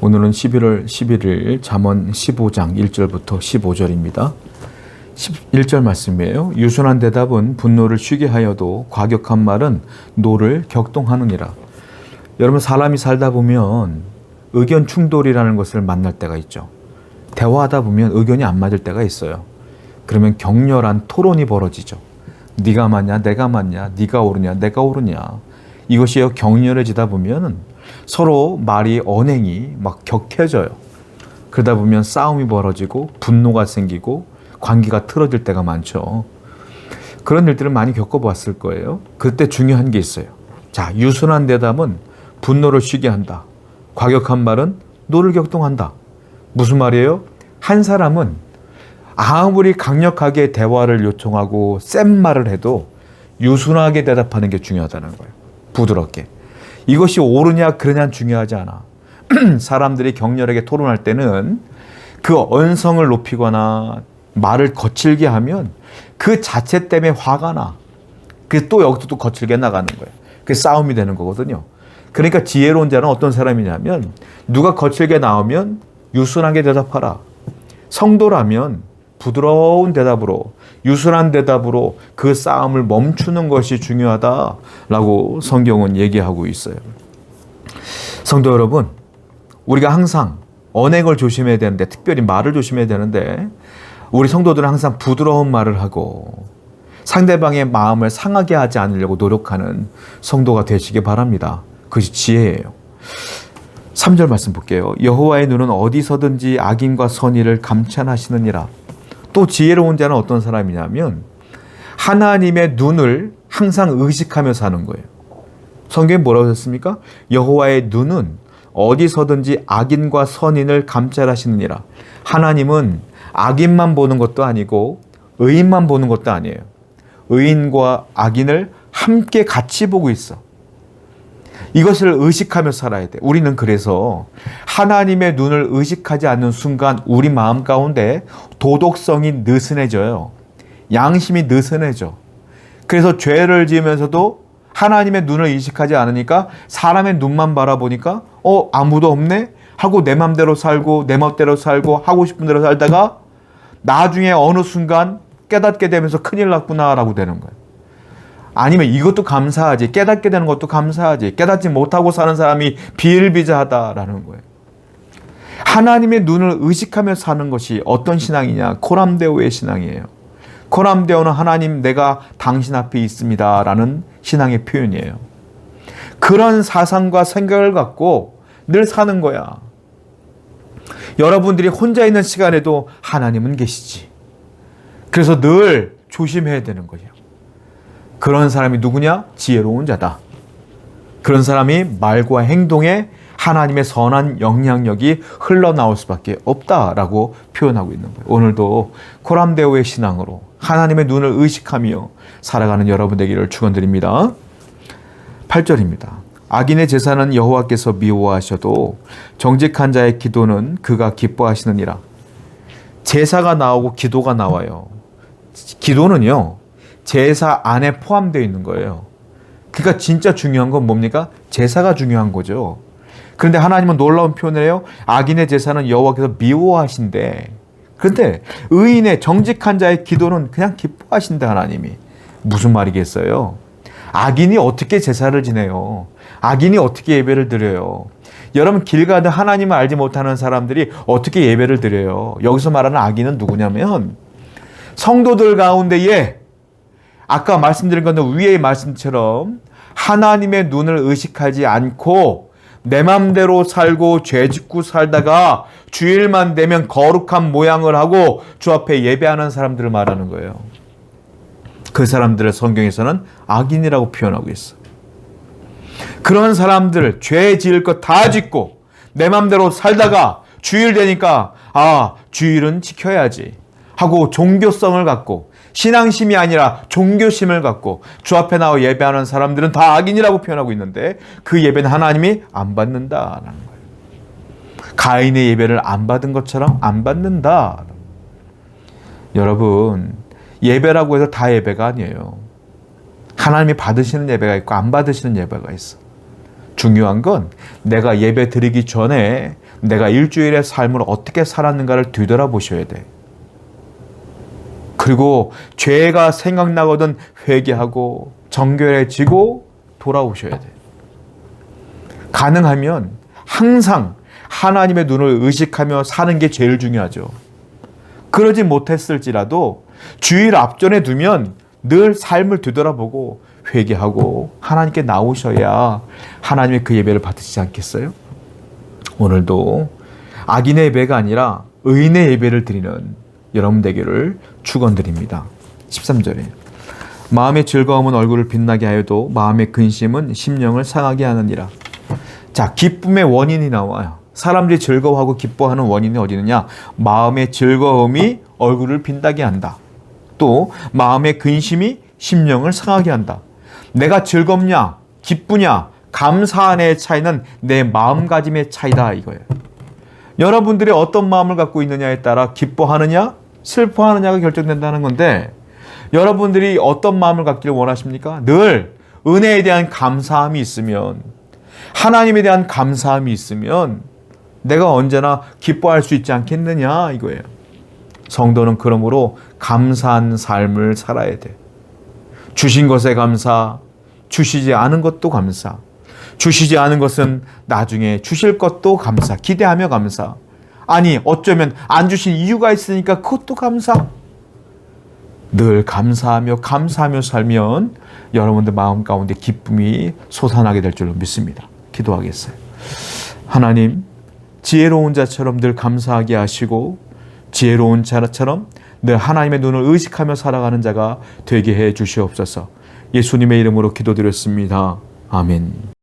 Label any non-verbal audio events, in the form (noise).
오늘은 11월 11일 잠언 15장 1절부터 15절입니다. 1절 말씀이에요. 유순한 대답은 분노를 쉬게 하여도 과격한 말은 노를 격동하느니라. 여러분 사람이 살다 보면 의견 충돌이라는 것을 만날 때가 있죠. 대화하다 보면 의견이 안 맞을 때가 있어요. 그러면 격렬한 토론이 벌어지죠. 네가 맞냐, 내가 맞냐, 네가 옳으냐, 내가 옳으냐. 이것이 격렬해지다 보면 서로 말이 언행이 막 격해져요. 그러다 보면 싸움이 벌어지고 분노가 생기고 관계가 틀어질 때가 많죠. 그런 일들을 많이 겪어봤을 거예요. 그때 중요한 게 있어요. 자, 유순한 대답은 분노를 쉬게 한다. 과격한 말은 노를 격동한다. 무슨 말이에요? 한 사람은 아무리 강력하게 대화를 요청하고 센 말을 해도 유순하게 대답하는 게 중요하다는 거예요. 부드럽게. 이것이 옳으냐 그러냐 중요하지 않아. (clears throat) 사람들이 격렬하게 토론할 때는 그 언성을 높이거나 말을 거칠게 하면 그 자체 때문에 화가 나. 그또 여기서 또 거칠게 나가는 거예요. 그 싸움이 되는 거거든요. 그러니까 지혜로운 자는 어떤 사람이냐면 누가 거칠게 나오면 유순하게 대답하라. 성도라면 부드러운 대답으로 유순한 대답으로 그 싸움을 멈추는 것이 중요하다라고 성경은 얘기하고 있어요. 성도 여러분, 우리가 항상 언행을 조심해야 되는데 특별히 말을 조심해야 되는데 우리 성도들은 항상 부드러운 말을 하고 상대방의 마음을 상하게 하지 않으려고 노력하는 성도가 되시기 바랍니다. 그것이 지혜예요. 3절 말씀 볼게요. 여호와의 눈은 어디서든지 악인과 선의를 감찰하시느니라. 또 지혜로운 자는 어떤 사람이냐면 하나님의 눈을 항상 의식하며 사는 거예요. 성경에 뭐라고 했습니까? 여호와의 눈은 어디서든지 악인과 선인을 감찰하시느니라. 하나님은 악인만 보는 것도 아니고 의인만 보는 것도 아니에요. 의인과 악인을 함께 같이 보고 있어. 이것을 의식하며 살아야 돼. 우리는 그래서 하나님의 눈을 의식하지 않는 순간 우리 마음 가운데 도덕성이 느슨해져요. 양심이 느슨해져. 그래서 죄를 지으면서도 하나님의 눈을 의식하지 않으니까 사람의 눈만 바라보니까 어 아무도 없네 하고 내 맘대로 살고 내 멋대로 살고 하고 싶은 대로 살다가 나중에 어느 순간 깨닫게 되면서 큰일 났구나라고 되는 거예요. 아니면 이것도 감사하지 깨닫게 되는 것도 감사하지 깨닫지 못하고 사는 사람이 비일비재하다라는 거예요. 하나님의 눈을 의식하며 사는 것이 어떤 신앙이냐 코람데오의 신앙이에요. 코람데오는 하나님 내가 당신 앞에 있습니다라는 신앙의 표현이에요. 그런 사상과 생각을 갖고 늘 사는 거야. 여러분들이 혼자 있는 시간에도 하나님은 계시지. 그래서 늘 조심해야 되는 거예요. 그런 사람이 누구냐? 지혜로운 자다. 그런 사람이 말과 행동에 하나님의 선한 영향력이 흘러나올 수밖에 없다라고 표현하고 있는 거예요. 오늘도 코람데오의 신앙으로 하나님의 눈을 의식하며 살아가는 여러분 되기를 축원드립니다. 8절입니다. 악인의 제사는 여호와께서 미워하셔도 정직한 자의 기도는 그가 기뻐하시느니라. 제사가 나오고 기도가 나와요. 기도는요. 제사 안에 포함되어 있는 거예요. 그러니까 진짜 중요한 건 뭡니까? 제사가 중요한 거죠. 그런데 하나님은 놀라운 표현을 해요. 악인의 제사는 여호와께서 미워하신대. 그런데 의인의 정직한 자의 기도는 그냥 기뻐하신다 하나님이. 무슨 말이겠어요? 악인이 어떻게 제사를 지내요? 악인이 어떻게 예배를 드려요? 여러분 길 가다 하나님을 알지 못하는 사람들이 어떻게 예배를 드려요? 여기서 말하는 악인은 누구냐면 성도들 가운데에 아까 말씀드린 건데 위의 말씀처럼 하나님의 눈을 의식하지 않고 내 맘대로 살고 죄 짓고 살다가 주일만 되면 거룩한 모양을 하고 주 앞에 예배하는 사람들을 말하는 거예요. 그 사람들을 성경에서는 악인이라고 표현하고 있어. 그런 사람들 죄 지을 것 다 짓고 내 맘대로 살다가 주일 되니까 아 주일은 지켜야지 하고 종교성을 갖고 신앙심이 아니라 종교심을 갖고 주 앞에 나와 예배하는 사람들은 다 악인이라고 표현하고 있는데 그 예배는 하나님이 안 받는다라는 거예요. 가인의 예배를 안 받은 것처럼 안 받는다. 여러분 예배라고 해서 다 예배가 아니에요. 하나님이 받으시는 예배가 있고 안 받으시는 예배가 있어. 중요한 건 내가 예배 드리기 전에 내가 일주일의 삶을 어떻게 살았는가를 뒤돌아보셔야 돼. 그리고 죄가 생각나거든 회개하고 정결해지고 돌아오셔야 돼. 가능하면 항상 하나님의 눈을 의식하며 사는 게 제일 중요하죠. 그러지 못했을지라도 주일 앞전에 두면 늘 삶을 뒤돌아보고 회개하고 하나님께 나오셔야 하나님의 그 예배를 받으시지 않겠어요? 오늘도 악인의 예배가 아니라 의인의 예배를 드리는 여러분 되기를 축원드립니다. 13절에 마음의 즐거움은 얼굴을 빛나게 하여도 마음의 근심은 심령을 상하게 하느니라. 자, 기쁨의 원인이 나와요. 사람들이 즐거워하고 기뻐하는 원인이 어디 있느냐? 마음의 즐거움이 얼굴을 빛나게 한다. 또 마음의 근심이 심령을 상하게 한다. 내가 즐겁냐, 기쁘냐, 감사한의 차이는 내 마음가짐의 차이다 이거예요. 여러분들이 어떤 마음을 갖고 있느냐에 따라 기뻐하느냐, 슬퍼하느냐가 결정된다는 건데 여러분들이 어떤 마음을 갖기를 원하십니까? 늘 은혜에 대한 감사함이 있으면 하나님에 대한 감사함이 있으면 내가 언제나 기뻐할 수 있지 않겠느냐 이거예요. 성도는 그러므로 감사한 삶을 살아야 돼. 주신 것에 감사, 주시지 않은 것도 감사. 주시지 않은 것은 나중에 주실 것도 감사. 기대하며 감사. 아니, 어쩌면 안 주신 이유가 있으니까 그것도 감사. 늘 감사하며 감사하며 살면 여러분들 마음 가운데 기쁨이 솟아나게 될 줄로 믿습니다. 기도하겠어요. 하나님, 지혜로운 자처럼 늘 감사하게 하시고 지혜로운 자처럼 늘 하나님의 눈을 의식하며 살아가는 자가 되게 해 주시옵소서. 예수님의 이름으로 기도드렸습니다. 아멘.